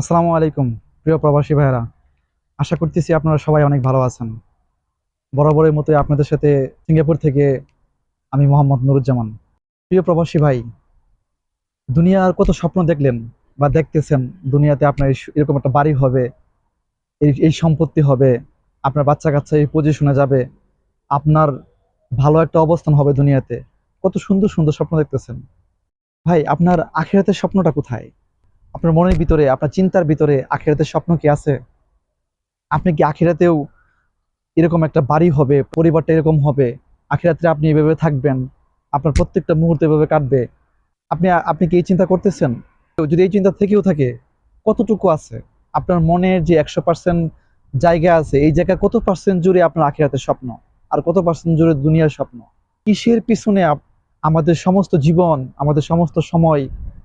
আসসালামু আলাইকুম, প্রিয় প্রবাসী ভাইয়েরা। আশা করতেছি আপনারা সবাই অনেক ভালো আছেন। বরাবরের মতোই আপনাদের সাথে সিঙ্গাপুর থেকে আমি মোহাম্মদ নুরুজ্জামান। প্রিয় প্রবাসী ভাই, দুনিয়ার কত স্বপ্ন দেখলেন বা দেখতেছেন, দুনিয়াতে আপনার এরকম একটা বাড়ি হবে, এই এই সম্পত্তি হবে, আপনার বাচ্চা কাচ্চা এই পজিশনে যাবে, আপনার ভালো একটা অবস্থান হবে দুনিয়াতে। কত সুন্দর সুন্দর স্বপ্ন দেখতেছেন। ভাই, আপনার আখেরাতের স্বপ্নটা কোথায়? আপনার মনের ভিতরে, আপনার চিন্তার ভিতরে আখেরাতের স্বপ্ন কি আছে? আপনি কি আখেরাতেও এরকম একটা বাড়ি হবে, পরিবারটা এরকম হবে আখেরাতে আপনি এভাবে থাকবেন, আপনার প্রত্যেকটা মুহূর্ত এভাবে কাটবে? আপনি আপনি কি এই চিন্তা করতেছেন? যদি এই চিন্তা থেকেও থাকে, কতটুকু আছে? আপনার মনের যে একশো পার্সেন্ট জায়গা আছে, এই জায়গা কত পার্সেন্ট জুড়ে আপনার আখেরাতের স্বপ্ন? আর কত পার্সেন্ট জুড়ে দুনিয়ার স্বপ্ন? কিসের পিছনে আমাদের সমস্ত জীবন, আমাদের সমস্ত সময়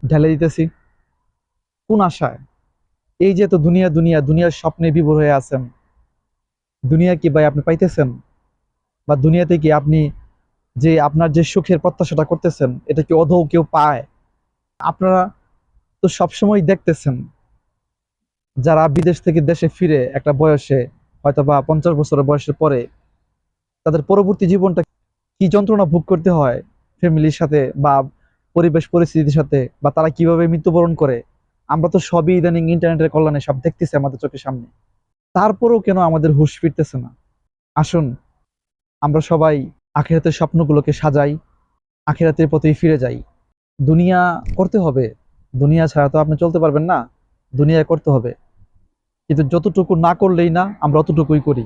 ঢেলে দিতেছি? কোন আশায়? এই যে তো দুনিয়া দুনিয়া, দুনিয়ার স্বপ্নে বিভোর হয়ে আছেন। দুনিয়া কি ভাই আপনি পাইতেছেন? বা দুনিয়াতে কি আপনি যে আপনার যে সুখের প্রত্যাশাটা করতেছেন, এটা কি অধৌ কেউ পায়? আপনারা তো সবসময় দেখতেছেন। যারা বিদেশ থেকে দেশে ফিরে একটা বয়সে হয়তো বা পঞ্চাশ বছরের বয়সের পরে, তাদের পরবর্তী জীবনটা কি যন্ত্রণা ভোগ করতে হয়? ফ্যামিলির সাথে বা পরিবেশ, পরিস্থিতির সাথে, বা তারা কীভাবে মৃত্যুবরণ করে? আমরা তো সবই ইদানিং ইন্টারনেটের কল্যাণে সব দেখতেছি আমাদের চোখের সামনে। তারপরেও কেন আমাদের হুঁশ ফিরতেছে না? আসুন, আমরা সবাই আখেরাতের স্বপ্নগুলোকে সাজাই, আখেরাতের প্রতি ফিরে যাই। দুনিয়া করতে হবে। দুনিয়া ছাড়া তো আপনি চলতে পারবেন না। দুনিয়া করতে হবে। কিন্তু যতটুকু না করলেই না, আমরা অতটুকুই করি।